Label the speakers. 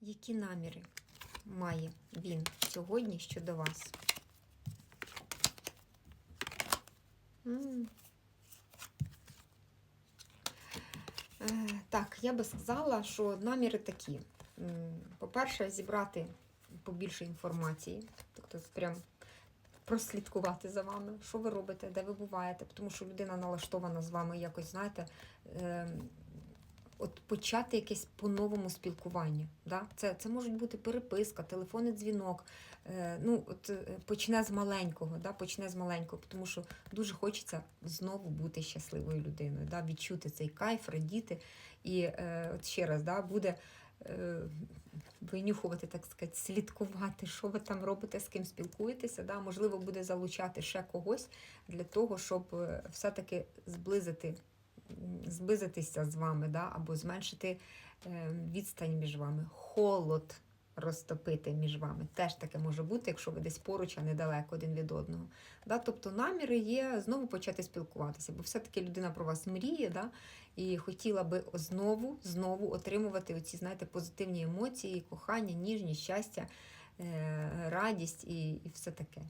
Speaker 1: Які наміри має він сьогодні щодо вас? Е, Так, я би сказала, що наміри такі. По-перше, зібрати побільше інформації, тобто прям прослідкувати за вами, що ви робите, де ви буваєте, тому що людина налаштована з вами якось, знаєте, е, от почати якесь по-новому спілкування. Да? Це, це можуть бути переписка, телефонний дзвінок. Е, ну, от, е, почне з маленького, да? почне з маленького, тому що дуже хочеться знову бути щасливою людиною, да? відчути цей кайф, радіти. І е, от ще раз, да, буде е, винюхувати, так сказати, слідкувати, що ви там робите, з ким спілкуєтеся. Да? Можливо, буде залучати ще когось для того, щоб е, все-таки зблизити, зблизитися з вами, да? або зменшити е, відстань між вами, холод розтопити між вами. Теж таке може бути, якщо ви десь поруч, а недалеко один від одного. Да? Тобто наміри є знову почати спілкуватися, бо все-таки людина про вас мріє, да? і хотіла би знову, знову отримувати оці, знаєте, позитивні емоції, кохання, ніжність, щастя, е, радість і, і все таке.